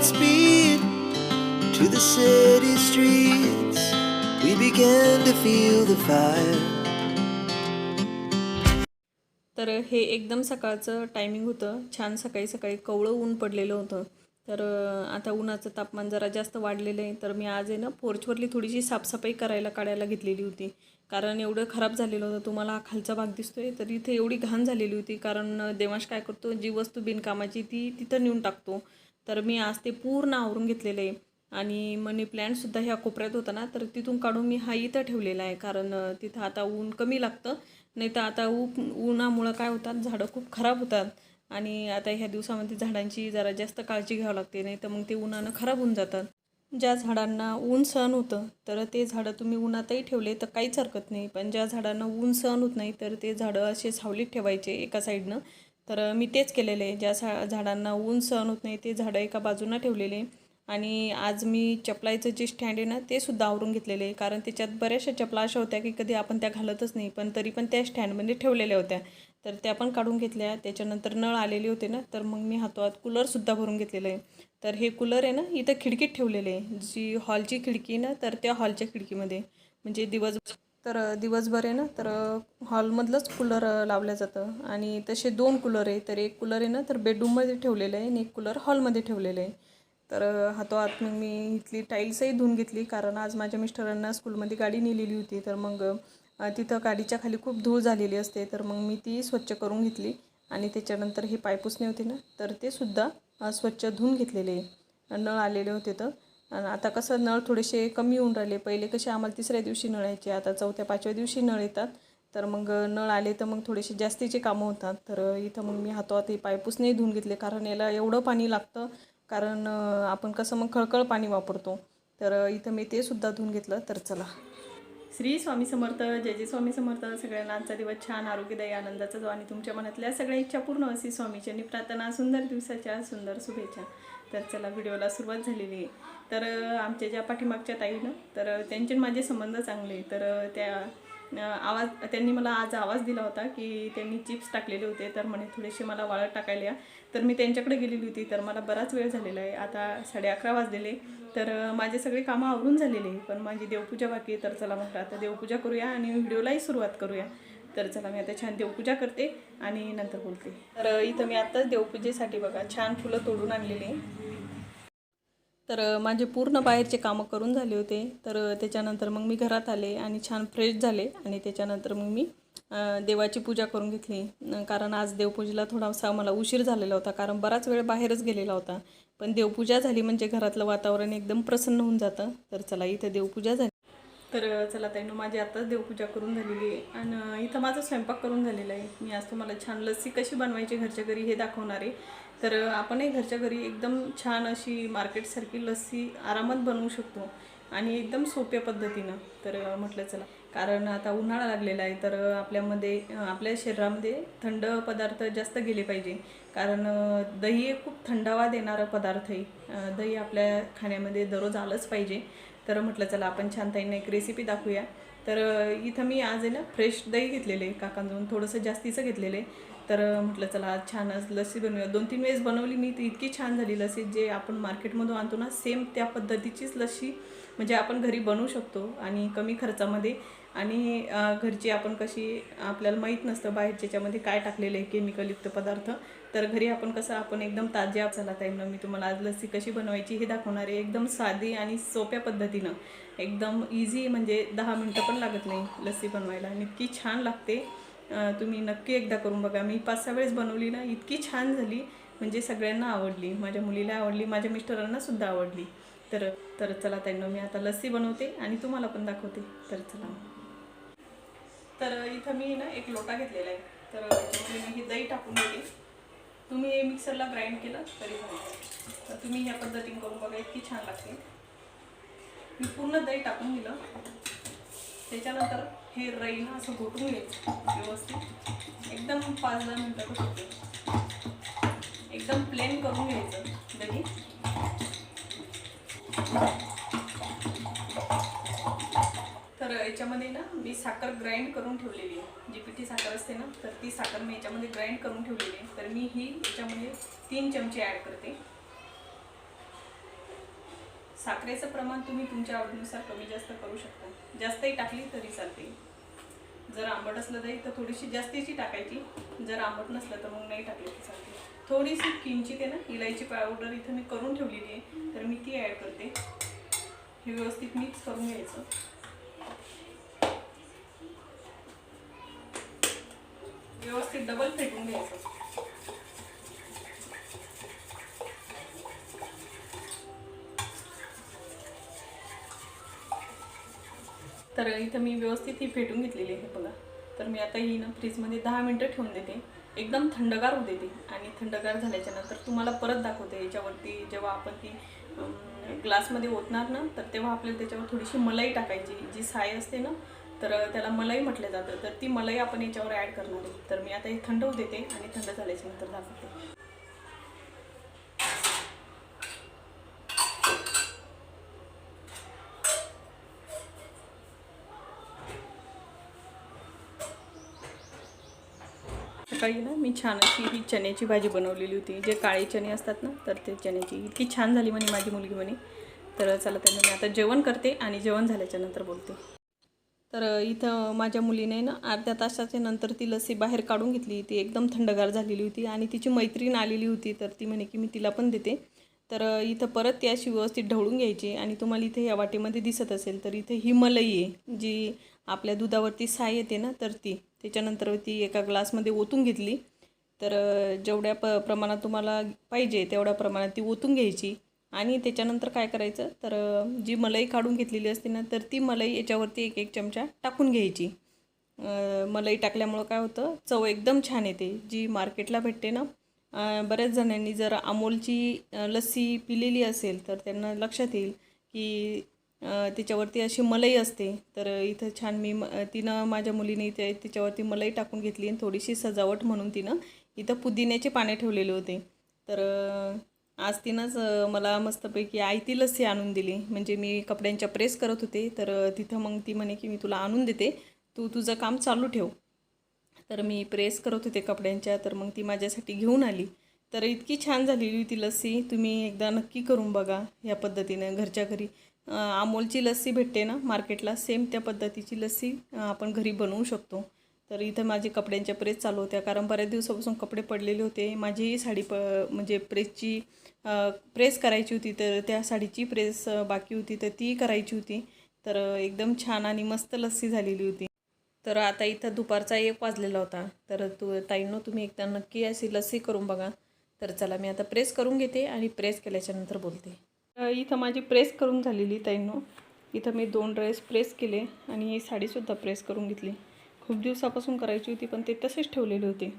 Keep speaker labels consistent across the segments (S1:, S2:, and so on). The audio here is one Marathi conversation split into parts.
S1: Godspeed to the city streets. We began to feel the fire.
S2: तर हे एकदम सकाळचं टायमिंग होतं. छान सकाळी सकाळी कवळं ऊन पडलेलं होतं. तर आता उन्हाचं तापमान जरा जास्त वाढलेलं आहे. तर मी आज आहे ना पोर्चवरली थोडीशी साफसफाई करायला काढायला घेतलेली होती. कारण एवढं खराब झालेलं होतं. तुम्हाला हा खालचा भाग दिसतोय. तर इथे एवढी घाण झालेली होती. कारण देवांश काय करतो? जी वस्तू बिनकामाची ती तिथं नेऊन टाकतो. तर मी आज ते पूर्ण आवरून घेतलेलं आहे. आणि मनी प्लॅन्टसुद्धा ह्या कोपऱ्यात होता ना तर तिथून काढून मी हा इथं ठेवलेला आहे. कारण तिथं आता ऊन कमी लागतं. नाही तर आता ऊ उन्हामुळं काय होतात झाडं खूप खराब होतात. आणि आता ह्या दिवसामध्ये झाडांची जरा जास्त काळजी घ्यावी लागते. नाही तर मग ते उन्हानं खराब होऊन जातात. ज्या झाडांना ऊन सहन होतं तर ते झाडं तुम्ही उन्हातही ठेवले तर काहीच हरकत नाही. पण ज्या झाडांना ऊन सहन होत नाही तर ते झाडं असे सावलीत ठेवायचे एका साईडनं तर मी तेच केलेलं. आहे ज्या झा झाडांना ऊन सहन होत नाही ते झाडं एका बाजूनं ठेवलेले. आणि आज मी चपलाईचं जे स्टँड आहे ना ते सुद्धा आवरून घेतलेले. आहे कारण त्याच्यात बऱ्याचशा चपला अशा होत्या की कधी आपण त्या घालतच नाही. पण तरी पण त्या स्टँडमध्ये ठेवलेल्या होत्या. तर त्या पण काढून घेतल्या. त्याच्यानंतर नळ आलेले होते ना तर मग मी हातोहात कूलरसुद्धा भरून घेतलेलं आहे. तर हे कूलर आहे ना इथं खिडकीत ठेवलेले आहे. जी हॉलची खिडकी आहे ना तर त्या हॉलच्या खिडकीमध्ये. म्हणजे दिवस तर दिवसभर आहे ना तर हॉलमधलंच कूलर लावलं जातं. आणि तसे दोन कूलर आहे तर एक कूलर आहे ना तर बेडरूममध्ये ठेवलेलं आहे आणि एक कूलर हॉलमध्ये ठेवलेलं आहे. तर हातोहात मग मी इथली टाईल्सही धुवून घेतली कारण आज माझ्या मिस्टरांना स्कूलमध्ये गाडी नेलेली होती. तर मग तिथं गाडीच्या खाली खूप धूळ झालेली असते. तर मग मी ती स्वच्छ करून घेतली आणि त्याच्यानंतर हे पायपुसणे होते ना तर ते सुद्धा स्वच्छ धुवून घेतलेले नळ आलेले होते तर. आणि आता कसं नळ थोडेसे कमी होऊन राहिले. पहिले कसे आम्हाला तिसऱ्या दिवशी नळ यायचे आता चौथ्या पाचव्या दिवशी नळ येतात. तर मग नळ आले तर मग थोडेसे जास्तीचे कामं होतात. तर इथं मग मी हातोहात हे पायपूसनेही धुवून घेतले कारण याला एवढं पाणी लागतं. कारण आपण कसं मग खळखळ पाणी वापरतो. तर इथं मी ते सुद्धा धुवून घेतलं. तर चला. श्री स्वामी समर्थ जय जय स्वामी समर्थ. सगळ्यांना आजचा दिवस छान आरोग्यदायी आनंदाचा जो आणि तुमच्या मनातल्या सगळ्या इच्छा पूर्ण अशी आणि प्रार्थना सुंदर दिवसाच्या सुंदर शुभेच्छा. तर चला व्हिडिओला सुरुवात झालेली आहे. तर आमच्या ज्या पाठीमागच्या ताईनं तर त्यांचे माझे संबंध चांगले. तर त्या आवाज त्यांनी मला आज आवाज दिला होता की त्यांनी चिप्स टाकलेले होते तर म्हणे थोडेसे मला वाळत टाकायला या. तर मी त्यांच्याकडे गेलेली होती तर मला बराच वेळ झालेला आहे. आता साडे अकरा वाजलेले. तर माझे सगळे कामं आवरून झालेले आहे. पण माझी देवपूजा बाकी आहे तर चला म्हटलं आता देवपूजा करूया आणि व्हिडिओलाही सुरुवात करूया. तर चला मी आता छान देवपूजा करते आणि नंतर बोलते. तर इथं मी आत्ताच देवपूजेसाठी बघा छान फुलं तोडून आणलेली आहे. तर माझे पूर्ण बाहेरचे कामं करून झाले होते. तर त्याच्यानंतर मग मी घरात आले आणि छान फ्रेश झाले आणि त्याच्यानंतर मग मी देवाची पूजा करून घेतली. कारण आज देवपूजेला थोडासा मला उशीर झालेला होता कारण बराच वेळ बाहेरच गेलेला होता. पण देवपूजा झाली म्हणजे घरातलं वातावरण एकदम प्रसन्न होऊन जातं. तर चला इथं देवपूजा झाली. तर चला ताईनो माझी आत्ताच देवपूजा करून झालेली आहे. आणि इथं माझा स्वयंपाक करून झालेला आहे. मी आज तुम्हाला छान लस्सी कशी बनवायची घरच्या घरी हे दाखवणार आहे. तर आपणही घरच्या घरी एकदम छान अशी मार्केटसारखी लस्सी आरामात बनवू शकतो. आणि एकदम सोप्या पद्धतीनं. तर म्हटलं चला. कारण आता उन्हाळा लागलेला आहे तर आपल्यामध्ये आपल्या शरीरामध्ये थंड पदार्थ जास्त गेले पाहिजे. कारण दही हे खूप थंडावा देणारा पदार्थ आहे. दही आपल्या खाण्यामध्ये दररोज आलंच पाहिजे. तर म्हटलं चला आपण छान ताईंना एक रेसिपी दाखवूया. तर इथं मी आज आहे ना फ्रेश दही घेतलेले आहे थोडंसं जास्तीचं घेतलेलं आहे. तर म्हटलं चला आज छान लस्सी बनवूया. दोन तीन वेळेस बनवली मी ती इतकी छान झाली लस्सी जे आपण मार्केटमधून आणतो ना सेम त्या पद्धतीचीच लस्सी म्हणजे आपण घरी बनवू शकतो आणि कमी खर्चामध्ये आणि घरची आपण कशी आपल्याला माहीत नसतं बाहेरच्या याच्यामध्ये काय टाकलेलं आहे केमिकलयुक्त पदार्थ. तर घरी आपण कसं आपण एकदम ताज्या चला टाईमनं मी तुम्हाला आज लस्सी कशी बनवायची हे दाखवणार आहे. एकदम साधी आणि सोप्या पद्धतीनं. एकदम इझी म्हणजे दहा मिनटं पण लागत नाही लस्सी बनवायला. आणि इतकी छान लागते. तुम्ही नक्की एकदा करून बघा. मी पाच सहा वेळेस बनवली ना इतकी छान झाली. म्हणजे सगळ्यांना आवडली. माझ्या मुलीला आवडली. माझ्या मिस्टरांनासुद्धा आवडली. तर तर चला त्यांना मी आता लस्सी बनवते आणि तुम्हाला पण दाखवते. तर चला. तर इथं मी ना एक लोटा घेतलेला आहे. तर त्याच्यामध्ये मी ही दही टाकून दिली तुम्ही हे मिक्सरला ग्राइंड केलं तरी चालेल. तर तुम्ही ह्या पद्धतीने करून बघा इतकी छान लागते. मी पूर्ण दही टाकून दिलं. त्याच्यानंतर हे रईनं असं घोटून घ्यायचं व्यवस्थित. एकदम पाच दहा मिनटं होते एकदम प्लेन करून घ्यायचं दही तर ना मी साखर ग्राइंड करून ठेवलेली आहे. जी पिठी साखर असते ना तर ती साखर मी याच्यामध्ये ग्राइंड करून ठेवलेली आहे. तर मी ही याच्यामध्ये तीन चमचे ॲड करते. साखरेचं प्रमाण तुम्ही तुमच्या आवडीनुसार कमी जास्त करू शकता. जास्तही टाकली तरी चालते. जर आंबट असलं तरी तर थोडीशी जास्तीची टाकायची. जर आंबट नसलं तर मग नाही टाकली तर चालते. थोडीशी किंचित आहे ना इलायची पावडर इथं मी करून ठेवलेली आहे. तर मी ती ॲड करते. हे व्यवस्थित मिक्स करून घ्यायचं. व्यवस्थित डबल फेटून घ्यायचं. तर इथं मी व्यवस्थित ही फेटून घेतलेली आहे बघा. तर मी आता ही ना फ्रीजमध्ये दहा मिनटं ठेवून देते. एकदम थंडगार होते ती आणि थंडगार झाल्याच्यानंतर तुम्हाला परत दाखवते याच्यावरती जेव्हा आपण ती ग्लासमध्ये ओतणार ना तर तेव्हा आपल्याला त्याच्यावर थोडीशी मलाई टाकायची जी साय असते ना तर त्याला मलाई म्हटलं जातं. तर ती मलाई आपण याच्यावर ॲड करणार आहे तर मी आता हे थंड होऊ देते आणि थंड झाल्याच्यानंतर दाखवते. सकाळी ना मी छान अशी ही चण्याची भाजी बनवलेली होती. जे काळे चणे असतात ना तर ते चण्याची इतकी छान झाली म्हणे माझी मुलगी म्हणे. तर चला त्यांना मी आता जेवण करते आणि जेवण झाल्याच्यानंतर बोलते. तर इथं माझ्या मुलीने ना अर्ध्या तासाच्या नंतर ती लस्सी बाहेर काढून घेतली. ती एकदम थंडगार झालेली होती आणि तिची मैत्रीण आलेली होती. तर ती म्हणे की मी तिला पण देते. तर इथं परत ती अशी व्यवस्थित ढवळून घ्यायची आणि तुम्हाला इथे या वाटेमध्ये दिसत असेल. तर इथे ही मलाई आहे जी आपल्या दुधावरती साय येते ना तर ती. त्याच्यानंतर ती एका ग्लासमध्ये ओतून घेतली. तर जेवढ्या प प्रमाणात तुम्हाला पाहिजे तेवढ्या प्रमाणात ती ओतून घ्यायची. आणि त्याच्यानंतर काय करायचं? तर जी मलाई काढून घेतलेली असते ना तर ती मलाई याच्यावरती एक एक चमचा टाकून घ्यायची. मलाई टाकल्यामुळं काय होतं? चव एकदम छान येते. जी मार्केटला भेटते ना बऱ्याच जणांनी जर अमोलची लस्सी पिलेली असेल तर त्यांना लक्षात येईल की त्याच्यावरती अशी मलाई असते. तर इथं छान मी म तिनं माझ्या मुलीने इथे त्याच्यावरती मलाई टाकून घेतली आणि थोडीशी सजावट म्हणून तिनं इथं पुदिन्याचे पाने ठेवलेले होते. तर आज तिनंच मला मस्तपैकी आयती लस्सी आणून दिली. म्हणजे मी कपड्यांच्या प्रेस करत होते तर तिथं मग ती म्हणे की मी तुला आणून देते. तू तुझं काम चालू ठेव. तर मी प्रेस करत होते कपड्यांच्या तर मग ती माझ्यासाठी घेऊन आली. तर इतकी छान झालेली होती लस्सी तुम्ही एकदा नक्की करून बघा या पद्धतीनं घरच्या घरी. अमोलची लस्सी भेटते ना मार्केटला सेम त्या पद्धतीची लस्सी आपण घरी बनवू शकतो. तर इथं माझे कपड्यांच्या प्रेस चालू होत्या कारण बऱ्याच दिवसापासून कपडे पडलेले होते. माझीही साडी प म्हणजे प्रेसची प्रेस करायची होती. तर त्या साडीची प्रेस बाकी होती. तर ती करायची होती. तर एकदम छान आणि मस्त लस्सी झालेली होती. तर आता इथं दुपारचा एक वाजलेला होता. तर तू ताईंनो तुम्ही एकदा नक्की अशी लस्सी करून बघा. तर चला मी आता प्रेस करून घेते आणि प्रेस केल्याच्यानंतर बोलते. इथं माझी प्रेस करून झालेली ताईंनो. इथं मी दोन ड्रेस प्रेस केले आणि ही साडीसुद्धा प्रेस करून घेतली. खूप दिवसापासून करायची होती पण ते तसेच ठेवलेले होते.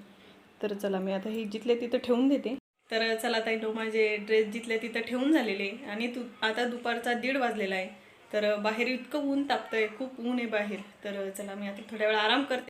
S2: तर चला मी आता हे जिथल्या तिथं ठेवून देते. तर चला ताईंनो माझे ड्रेस जिथल्या तिथं ठेवून झालेले आणि तू आता दुपारचा दीड वाजलेला आहे. तर बाहेर इतकं ऊन तापतंय खूप ऊन आहे बाहेर. तर चला मी आता थोड्या वेळ आराम करते.